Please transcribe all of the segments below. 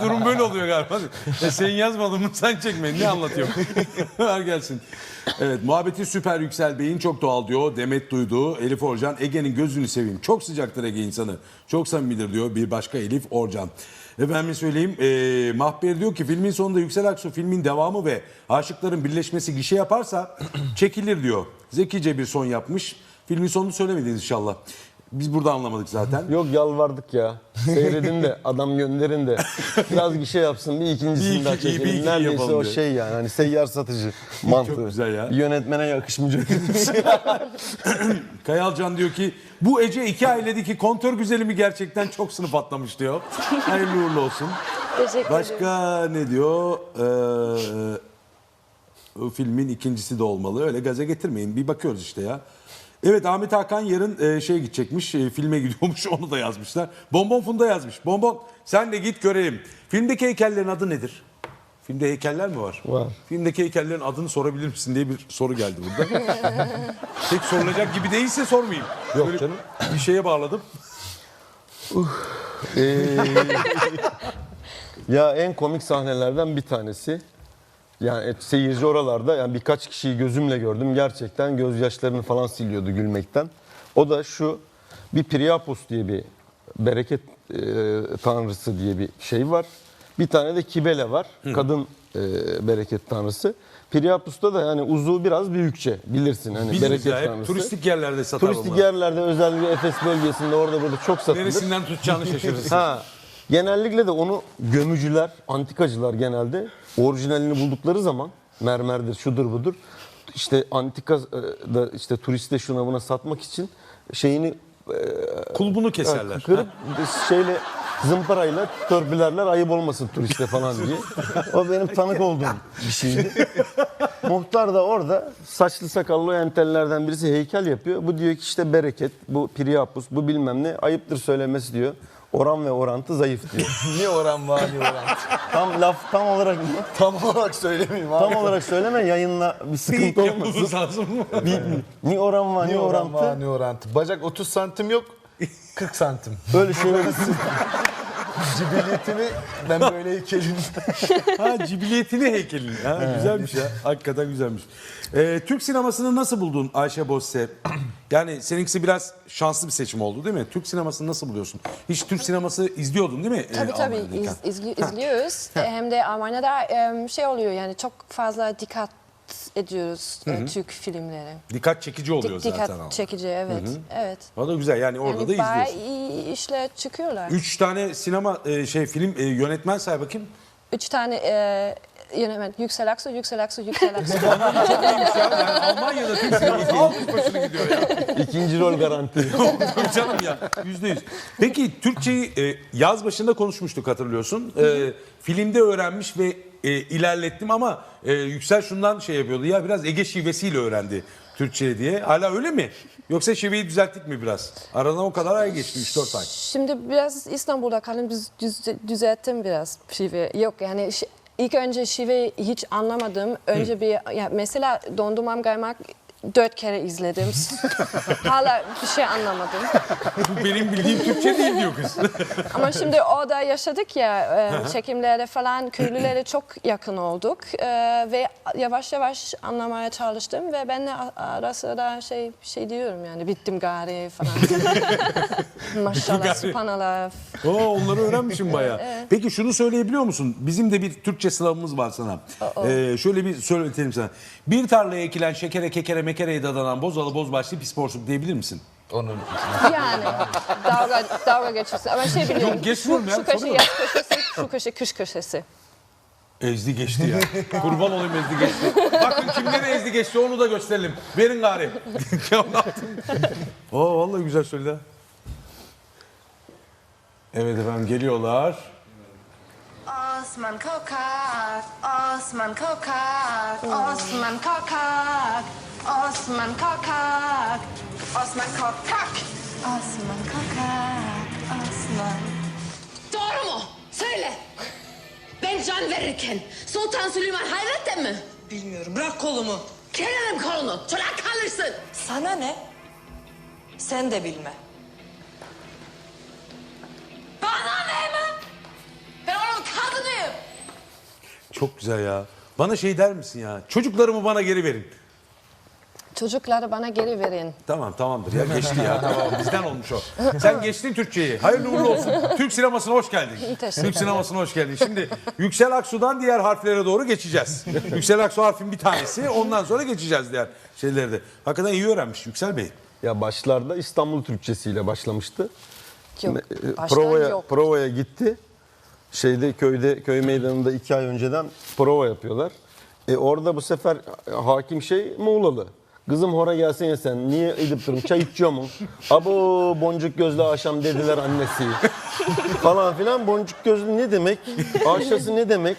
Durum böyle oluyor galiba. E sen yazmadın mı sen çekme. Ne anlatıyorsun? Ver gelsin. Evet muhabbeti süper Yüksel Bey'in çok doğal diyor. Demet Duydu, Elif Orcan. Ege'nin gözünü seveyim. Çok sıcaktır Ege insanı. Çok samimidir diyor bir başka Elif Orcan. Efendim söyleyeyim. E, Mahber diyor ki filmin sonunda Yüksel Aksu filmin devamı ve aşıkların birleşmesi gişe yaparsa çekilir diyor. Zekice bir son yapmış. Filmin sonunu söylemediniz inşallah. Biz burada anlamadık zaten. Yok yalvardık ya. Seyredin de adam gönderin de biraz bir şey yapsın bir ikincisini Bir daha iki- bir çekelim. iki Neredeyse yapalım o diyor. şey yani hani seyyar satıcı mantığı. güzel ya. Yönetmene yakışmayacak. Kayalcan diyor ki bu Ece iki ailedeki kontör güzeli mi gerçekten çok sınıf atlamış diyor. Hayırlı uğurlu olsun. Teşekkür ederim. Başka ne diyor? Ee, o filmin ikincisi de olmalı. Öyle gaza getirmeyin. Bir bakıyoruz işte ya. Evet Ahmet Hakan yarın e, şey gidecekmiş, e, filme gidiyormuş onu da yazmışlar. Bonbon Funda yazmış. Bonbon sen de git görelim. Filmdeki heykellerin adı nedir? Filmde heykeller mi var? Var. Filmdeki heykellerin adını sorabilir misin diye bir soru geldi burada. Pek sorulacak gibi değilse sormayayım. Yok Böyle canım. Bir şeye bağladım. Ee, ya en komik sahnelerden bir tanesi. Yani et- seyirci oralarda yani birkaç kişiyi gözümle gördüm. Gerçekten gözyaşlarını falan siliyordu gülmekten. O da şu bir Priapos diye bir bereket e, tanrısı diye bir şey var. Bir tane de Kibele var. Kadın e, bereket tanrısı. Priapus'ta da yani uzuvu biraz büyükçe bilirsin hani Biliriz bereket ya hep tanrısı. turistik yerlerde satar Turistik onlar. yerlerde özellikle Efes bölgesinde orada burada çok satılır. Neresinden tutacağını şaşırırsın. Ha. Genellikle de onu gömücüler, antikacılar genelde orijinalini buldukları zaman mermerdir, şudur budur. İşte antika e, da işte turiste şuna buna satmak için şeyini Kulbunu keserler. kırıp şeyle zımparayla törpülerler ayıp olmasın turiste falan diye. O benim tanık olduğum bir şeydi. Muhtar da orada saçlı sakallı entellerden birisi heykel yapıyor. Bu diyor ki işte bereket, bu Priapus, bu bilmem ne ayıptır söylemesi diyor. Oran ve orantı zayıf diyor. Niye oran var niye oran? Tam laf tam olarak Tam olarak söylemeyeyim abi. tam olarak söyleme yayınla bir sıkıntı olmasın. Lazım mı? Ni oran var, ni Niye oran var orantı. orantı? Bacak 30 santim yok 40 santim. Böyle şeyler Cibiliyetimi ben böyle heykelin. ha cibiliyetini heykelin. Ha, güzelmiş ya. Hakikaten güzelmiş. Ee, Türk sinemasını nasıl buldun Ayşe Bosse? Yani seninkisi biraz şanslı bir seçim oldu değil mi? Türk sinemasını nasıl buluyorsun? Hiç Türk sineması izliyordun değil mi? Tabii Ee, tabii Almanya'dayken? iz, izli- izliyoruz. Hem de Almanya'da em, şey oluyor yani çok fazla dikkat ediyoruz e, Türk filmlere. Dikkat çekici oluyor Dik- dikkat zaten ama. çekici evet. Evet. O da güzel yani orada da Yani bayağı izliyorsun. iyi işler çıkıyorlar. Üç, Üç tane sinema e, şey film e, yönetmen say bakayım. tane e, yönetmen Yüksel Aksu, Yüksel Aksu, Yüksel Aksu. Çok iyiymiş ya. Yani Almanya'da Türk sineması almış başını gidiyor ya. ikinci rol garanti. Canım ya yüzde yüz. Peki Türkçeyi e, yaz başında konuşmuştuk hatırlıyorsun. E, filmde öğrenmiş ve e, ilerlettim ama e, Yüksel şundan şey yapıyordu ya biraz Ege şivesiyle öğrendi Türkçe diye. Hala öyle mi? Yoksa şiveyi düzelttik mi biraz? Aradan o kadar ay geçti 3-4 ay. Şimdi biraz İstanbul'da kaldım düz, düz, düzelttim biraz şive. Yok yani şi- ilk önce şive hiç anlamadım. Önce bir ya mesela dondurmam kaymak dört kere izledim. Hala bir şey anlamadım. Bu benim bildiğim Türkçe değil diyor kız. Ama şimdi orada yaşadık ya e, çekimlerde falan köylülere çok yakın olduk E, ve yavaş yavaş anlamaya çalıştım ve ben de ara sıra şey şey diyorum yani bittim gari falan. Maşallah subhanallah. Oo, onları öğrenmişim bayağı. Peki şunu söyleyebiliyor musun? Bizim de bir Türkçe sınavımız var sana. Ee, şöyle bir söyletelim sana. Bir tarlaya ekilen şekere kekere mekereye dadanan bozalı bozbaşlı pis porsuk diyebilir misin? Onun Yani dalga dalga geçiyorsun ama şey biliyorum. Yok, geçmiyorum ya, Şu köşe soruyorum. yaz köşesi, şu köşe kış köşesi. Ezdi geçti ya. Kurban olayım ezdi geçti. Bakın kimden ezdi geçti onu da gösterelim. Verin gari. Ya ne yaptın? Oo vallahi güzel söyledi ha. Evet efendim geliyorlar. Osman Kokak, Osman Kokak, Osman Kokak, Osman Kokak, Osman Kokak, Osman Kokak, Osman. Doğru mu? Söyle. Ben can verirken Sultan Süleyman hayrette mi? Bilmiyorum. Bırak kolumu. Kererim kolunu. Çolak kalırsın. Sana ne? Sen de bilme. Bana ne mi? Ben onun kadını Çok güzel ya. Bana şey der misin ya? Çocuklarımı bana geri verin. Çocukları bana geri verin. Tamam tamamdır ya geçti ya tamam bizden olmuş o. Sen geçtin Türkçeyi. Hayırlı uğurlu olsun. Türk sinemasına hoş geldin. Teşekkür Türk sinemasına hoş geldin. Şimdi Yüksel Aksu'dan diğer harflere doğru geçeceğiz. Yüksel Aksu harfin bir tanesi ondan sonra geçeceğiz diğer şeylerde. Hakikaten iyi öğrenmiş Yüksel Bey. Ya başlarda İstanbul Türkçesiyle başlamıştı. Yok. E, Baştan provaya, yok. provaya gitti. Şeyde köyde köy meydanında iki ay önceden prova yapıyorlar. E orada bu sefer hakim şey Muğlalı. Kızım hora gelsene sen. Niye edip durun? Çay içiyor mu? Abo boncuk gözlü akşam dediler annesi. falan filan. Boncuk gözlü ne demek? Aşası ne demek?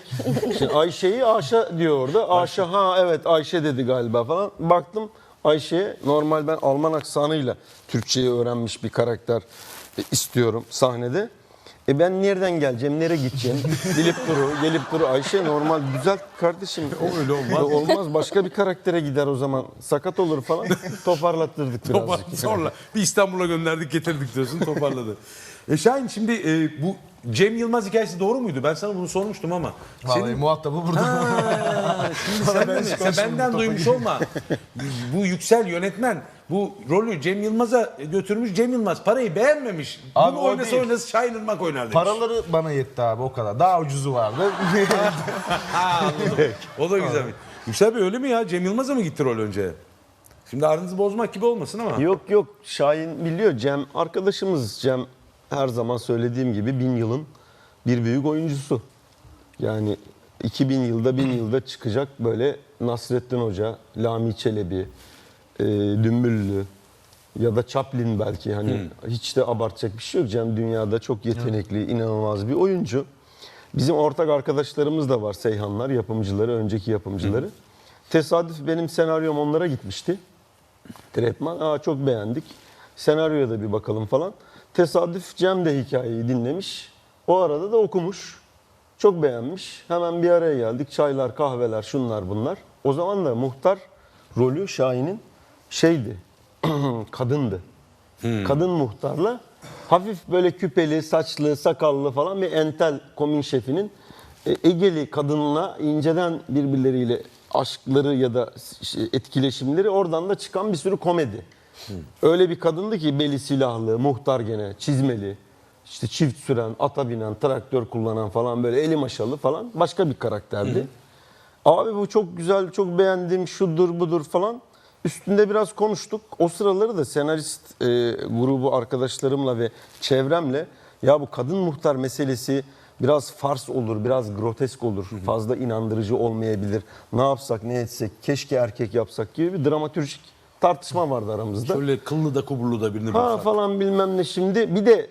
Şimdi Ayşe'yi Aşa diyor orada. Aşa ha evet Ayşe dedi galiba falan. Baktım Ayşe'ye normal ben Alman aksanıyla Türkçeyi öğrenmiş bir karakter istiyorum sahnede. E ben nereden geleceğim, nereye gideceğim? Gelip duru, gelip duru. Ayşe normal güzel kardeşim. O öyle olmaz. olmaz. Başka bir karaktere gider o zaman. Sakat olur falan. Toparlattırdık Topar, birazcık. sonra bir İstanbul'a gönderdik getirdik diyorsun toparladı. E Şahin şimdi e, bu Cem Yılmaz hikayesi doğru muydu? Ben sana bunu sormuştum ama. Vallahi muhatabı burada. Ha, şimdi sen, ben sen benden duymuş olma. Bu Yüksel yönetmen bu rolü Cem Yılmaz'a götürmüş. Cem Yılmaz parayı beğenmemiş. Abi Bunu o oynasa değil. oynasa Şahin Irmak oynar demiş. Paraları bana yetti abi o kadar. Daha ucuzu vardı. Ha, anladım. o da güzel. Yüksel Bey öyle mi ya? Cem Yılmaz'a mı gitti rol önce? Şimdi aranızı bozmak gibi olmasın ama. Yok yok Şahin biliyor Cem arkadaşımız Cem her zaman söylediğim gibi bin yılın bir büyük oyuncusu. Yani 2000 yılda bin yılda çıkacak böyle Nasrettin Hoca, Lami Çelebi, e, Dümbüllü ya da Chaplin belki hani hiç de abartacak bir şey yok. Cem dünyada çok yetenekli, inanılmaz bir oyuncu. Bizim ortak arkadaşlarımız da var Seyhanlar, yapımcıları, önceki yapımcıları. Tesadüf benim senaryom onlara gitmişti. Tretman. Aa çok beğendik. Senaryoya da bir bakalım falan. Tesadüf Cem de hikayeyi dinlemiş. O arada da okumuş. Çok beğenmiş. Hemen bir araya geldik. Çaylar, kahveler, şunlar bunlar. O zaman da muhtar rolü Şahin'in şeydi. kadındı. Kadın muhtarla hafif böyle küpeli, saçlı, sakallı falan bir entel komün şefinin e, Egeli kadınla inceden birbirleriyle aşkları ya da etkileşimleri oradan da çıkan bir sürü komedi. Öyle bir kadındı ki beli silahlı, muhtar gene, çizmeli, işte çift süren, ata binen, traktör kullanan falan böyle eli maşalı falan başka bir karakterdi. Abi bu çok güzel, çok beğendim, şudur budur falan. Üstünde biraz konuştuk. O sıraları da senarist e, grubu arkadaşlarımla ve çevremle ya bu kadın muhtar meselesi biraz fars olur, biraz grotesk olur. Fazla inandırıcı olmayabilir. Ne yapsak, ne etsek, keşke erkek yapsak gibi bir dramatürjik tartışma vardı aramızda. Şöyle kıllı da kuburlu da birini Ha bulsak. falan bilmem ne şimdi. Bir de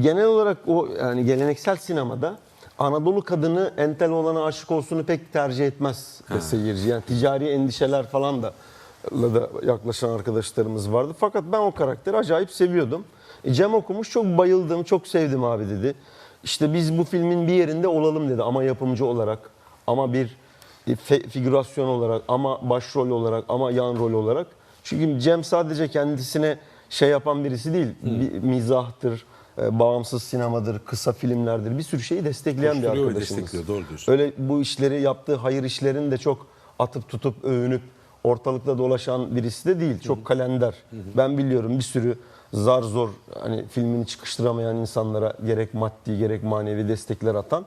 genel olarak o yani geleneksel sinemada Anadolu kadını entel olana aşık olsunu pek tercih etmez seyirci. Yani ticari endişeler falan da da yaklaşan arkadaşlarımız vardı. Fakat ben o karakteri acayip seviyordum. E, Cem okumuş çok bayıldım, çok sevdim abi dedi. İşte biz bu filmin bir yerinde olalım dedi ama yapımcı olarak ama bir figürasyon olarak ama başrol olarak ama yan rol olarak. Çünkü Cem sadece kendisine şey yapan birisi değil. Bir mizahtır, e, bağımsız sinemadır, kısa filmlerdir. Bir sürü şeyi destekleyen bir Koşturuyor ve arkadaşımız. destekliyor, doğru diyorsun. Öyle bu işleri yaptığı hayır işlerini de çok atıp tutup övünüp ortalıkta dolaşan birisi de değil. Çok kalender. Ben biliyorum bir sürü zar zor hani filmini çıkıştıramayan insanlara gerek maddi gerek manevi destekler atan.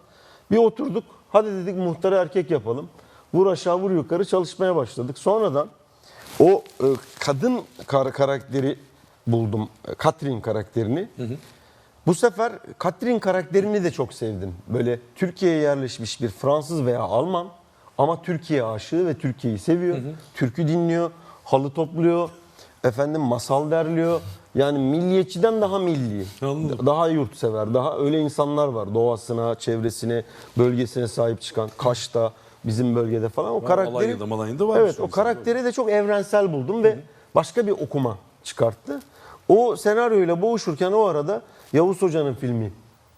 Bir oturduk. Hadi dedik muhtarı erkek yapalım. Vur aşağı vur yukarı çalışmaya başladık. Sonradan o e, kadın kar- karakteri buldum. E, Katrin karakterini. Bu sefer Katrin karakterini de çok sevdim. Böyle Türkiye'ye yerleşmiş bir Fransız veya Alman ama Türkiye aşığı ve Türkiye'yi seviyor. Türkü dinliyor, halı topluyor, efendim masal derliyor. Yani milliyetçiden daha milli, Anladım. daha yurtsever, daha öyle insanlar var. Doğasına, çevresine, bölgesine sahip çıkan. Kaş'ta, bizim bölgede falan. O karakteri, Alanya'da, Malanya'da var Evet, o karakteri de çok evrensel buldum ve başka bir okuma çıkarttı. O senaryoyla boğuşurken o arada Yavuz Hoca'nın filmi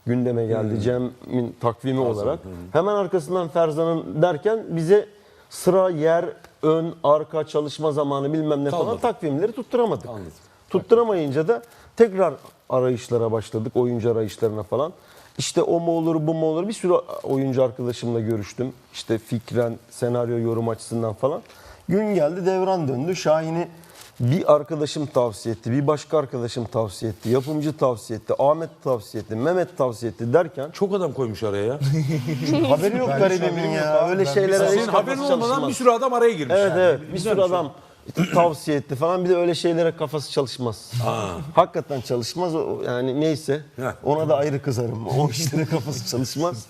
gündeme geldi. Cem'in takvimi olarak. Hemen arkasından Ferzan'ın derken bize sıra, yer, ön, arka, çalışma zamanı bilmem ne falan Kalmadı. takvimleri tutturamadık. Anladım. Tutturamayınca da tekrar arayışlara başladık. Oyuncu arayışlarına falan. İşte o mu olur bu mu olur bir sürü oyuncu arkadaşımla görüştüm. İşte fikren, senaryo yorum açısından falan. Gün geldi devran döndü. Şahin'i bir arkadaşım tavsiye etti, bir başka arkadaşım tavsiye etti, yapımcı tavsiye etti, Ahmet tavsiye etti, Mehmet tavsiye etti derken Çok adam koymuş araya ya. haberi yok garibimin ya. Öyle Ben şeylere hiç Senin kafası haberin olmadan çalışmaz. bir sürü adam araya girmiş. Evet yani. evet bir sürü adam tavsiye etti falan bir de öyle şeylere kafası çalışmaz. Hakikaten çalışmaz o yani neyse Heh. ona da ayrı kızarım. O işlere kafası çalışmaz.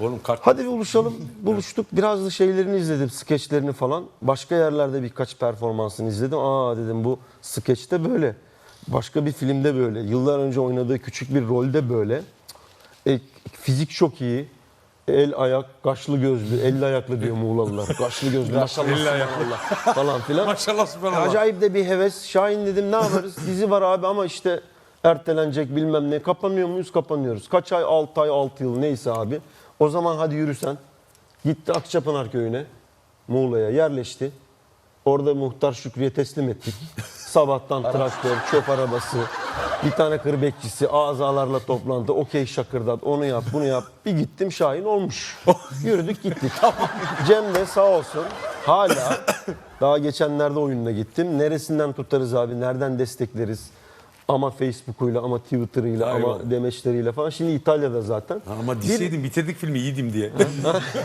Oğlum kart Hadi bir buluşalım. Buluştuk. Biraz da şeylerini izledim, skeçlerini falan. Başka yerlerde birkaç performansını izledim. Aa dedim bu skeçte böyle. Başka bir filmde böyle. Yıllar önce oynadığı küçük bir rolde böyle. E, fizik çok iyi. El ayak, kaşlı gözlü, elli ayaklı diyor Muğlalılar. Kaşlı gözlü, maşallah subhanallah falan filan. Maşallah subhanallah. Acayip de bir heves. Şahin dedim ne yaparız? Dizi var abi ama işte ertelenecek bilmem ne. Kapanıyor muyuz? Kapanıyoruz. Kaç ay? 6 ay, 6 yıl neyse abi. O zaman hadi yürüsen. Gitti Akçapınar köyüne. Muğla'ya yerleşti. Orada muhtar Şükrü'ye teslim ettik. Sabahtan traktör, çöp arabası, bir tane kır bekçisi, azalarla toplantı, okey şakırdat, onu yap, bunu yap. Bir gittim Şahin olmuş. Yürüdük gittik. Cem de sağ olsun hala daha geçenlerde oyununa gittim. Neresinden tutarız abi, nereden destekleriz? Ama Facebook'uyla ama Twitter'ıyla ama demeçleriyle falan. Şimdi İtalya'da zaten. Ha, Ama Bir- diseydim bitirdik filmi iyiydim diye.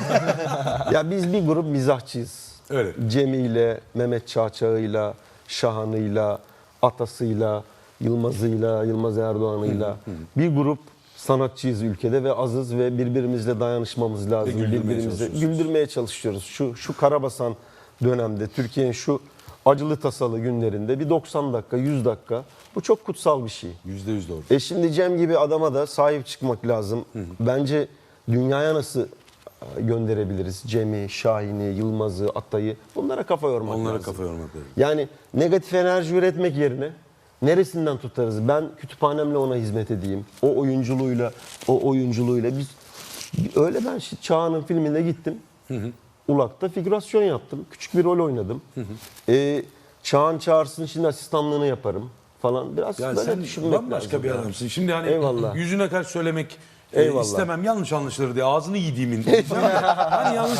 ya biz bir grup mizahçıyız. Öyle. Cem'iyle, Mehmet Çağçağı'yla, Şahan'ıyla, Atas'ıyla, Yılmaz'ıyla, Yılmaz Erdoğan'ıyla bir grup sanatçıyız ülkede ve azız ve birbirimizle dayanışmamız lazım. güldürmeye Birbirimizi çalışıyorsunuz. güldürmeye çalışıyoruz. Şu şu karabasan dönemde Türkiye'nin şu acılı tasalı günlerinde bir 90 dakika, 100 dakika bu çok kutsal bir şey. Yüzde yüz doğru. E şimdi Cem gibi adama da sahip çıkmak lazım. Bence dünyaya nasıl e, gönderebiliriz? Cem'i, Şahin'i, Yılmaz'ı, Atay'ı bunlara kafa yormak Onlara lazım. kafa yormak lazım. Yani negatif enerji üretmek yerine neresinden tutarız? Ben kütüphanemle ona hizmet edeyim. O oyunculuğuyla, o oyunculuğuyla biz öyle ben şi- Çağan'ın filmine gittim. Ulak'ta figürasyon yaptım. Küçük bir rol oynadım. E, Çağan çağırsın şimdi asistanlığını yaparım falan. Biraz Ya böyle sen düşünmek bambaşka bir adamsın. Şimdi hani Eyvallah. yüzüne karşı söylemek e, Eyvallah. istemem yanlış anlaşılır diye ağzını yediğimin. hani yanlış